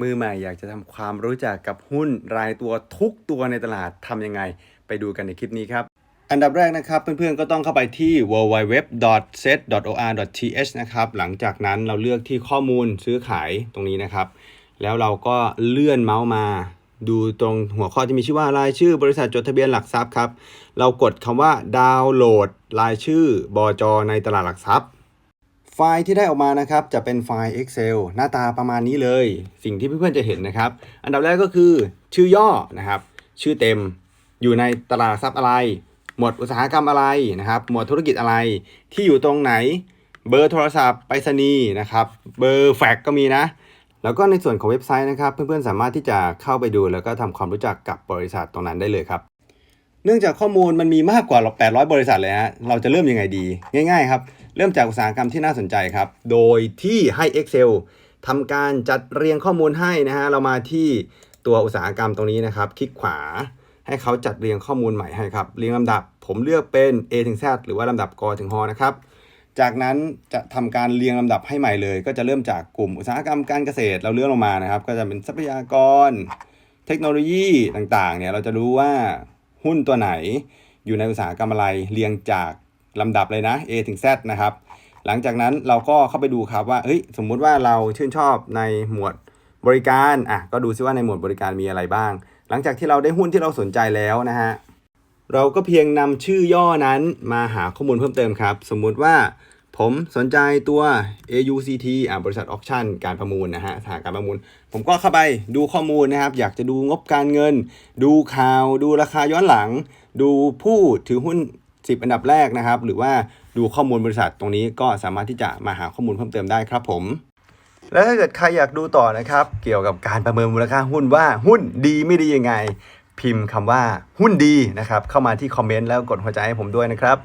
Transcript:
มือใหม่อยากจะทำความรู้จักกับหุ้นรายตัวทุกตัวในตลาดทำยังไง ไปดูกันในคลิปนี้ครับ อันดับแรกนะครับ เพื่อนๆก็ต้องเข้าไปที่ www.set.or.th นะครับ หลังจากนั้นเราเลือกที่ข้อมูลซื้อขายตรงนี้นะครับ แล้วเราก็เลื่อนเมาส์มาดูตรงหัวข้อที่มีชื่อว่ารายชื่อบริษัทจดทะเบียนหลักทรัพย์ครับ เรากดคำว่าดาวน์โหลด รายชื่อบอจอในตลาดหลักทรัพย์ ไฟล์ที่ได้ออกมานะครับจะเป็นไฟล์ Excel หน้าตาประมาณนี้เลย สิ่งที่เพื่อนๆจะเห็นนะครับ อันดับแรกก็คือชื่อย่อนะครับ ชื่อเต็มอยู่ในตลาดทรัพย์อะไร หมวดอุตสาหกรรมอะไรนะครับ หมวดธุรกิจอะไรที่อยู่ตรงไหน เบอร์โทรศัพท์ไปรษณีย์นะครับ เบอร์แฟกซ์ก็มีนะ แล้วก็ในส่วนของเว็บไซต์นะครับ เพื่อนๆสามารถที่จะเข้าไปดู แล้วก็ทำความรู้จักกับบริษัทตรงนั้นได้เลยครับเนื่องจากข้อมูลมันมีมากกว่า 800 บริษัทเลยฮะเราจะเริ่มยังไงดี ง่าย ๆ ครับ เริ่มจากอุตสาหกรรมที่น่าสนใจครับ โดยที่ให้ Excel ทำการจัดเรียงข้อมูลให้นะฮะ เรามาที่ตัวอุตสาหกรรมตรงนี้นะครับ คลิกขวา ให้เขาจัดเรียงข้อมูลใหม่ให้ครับ เรียงลำดับ ผมเลือกเป็น A ถึง Z หรือว่าลำดับกถึงฮนะครับ จากนั้นจะทำการเรียงลำดับให้ใหม่เลย ก็จะเริ่มจากกลุ่มอุตสาหกรรมการเกษตร เราเลื่อนลงมานะครับ ก็จะเป็นทรัพยากร เทคโนโลยีต่างๆ เนี่ย เราจะรู้ว่าหุ้นตัวไหนอยู่ในอุตสาหกรรมอะไร เรียงจาก ลำดับเลยนะ A ถึง Z นะครับ หลังจากนั้นเราก็เข้าไปดูครับว่าเฮ้ยสมมุติว่าเราชื่นชอบในหมวดบริการอะก็ดูซิว่าในหมวดบริการมีอะไรบ้าง หลังจากที่เราได้หุ้นที่เราสนใจแล้วนะฮะเราก็เพียงนำชื่อย่อนั้นมาหาข้อมูลเพิ่มเติมครับ สมมุติว่าผมสนใจตัว AUCT อ่าบริษัทออคชั่นการประมูลนะฮะสถานการประมูล ผมก็เข้าไปดูข้อมูลนะครับ อยากจะดูงบการเงิน ดูข่าว ดูราคาย้อนหลัง ดูผู้ถือหุ้น 10 อันดับแรกนะครับ หรือว่าดูข้อมูลบริษัทตรงนี้ก็สามารถที่จะมาหาข้อมูลเพิ่มเติมได้ครับผม แล้วถ้าเกิดใครอยากดูต่อนะครับ เกี่ยวกับการประเมินมูลค่าหุ้นว่าหุ้นดีไม่ดียังไง พิมพ์คำว่าหุ้นดีนะครับเข้ามาที่คอมเมนต์แล้วกดหัวใจให้ผมด้วยนะครับ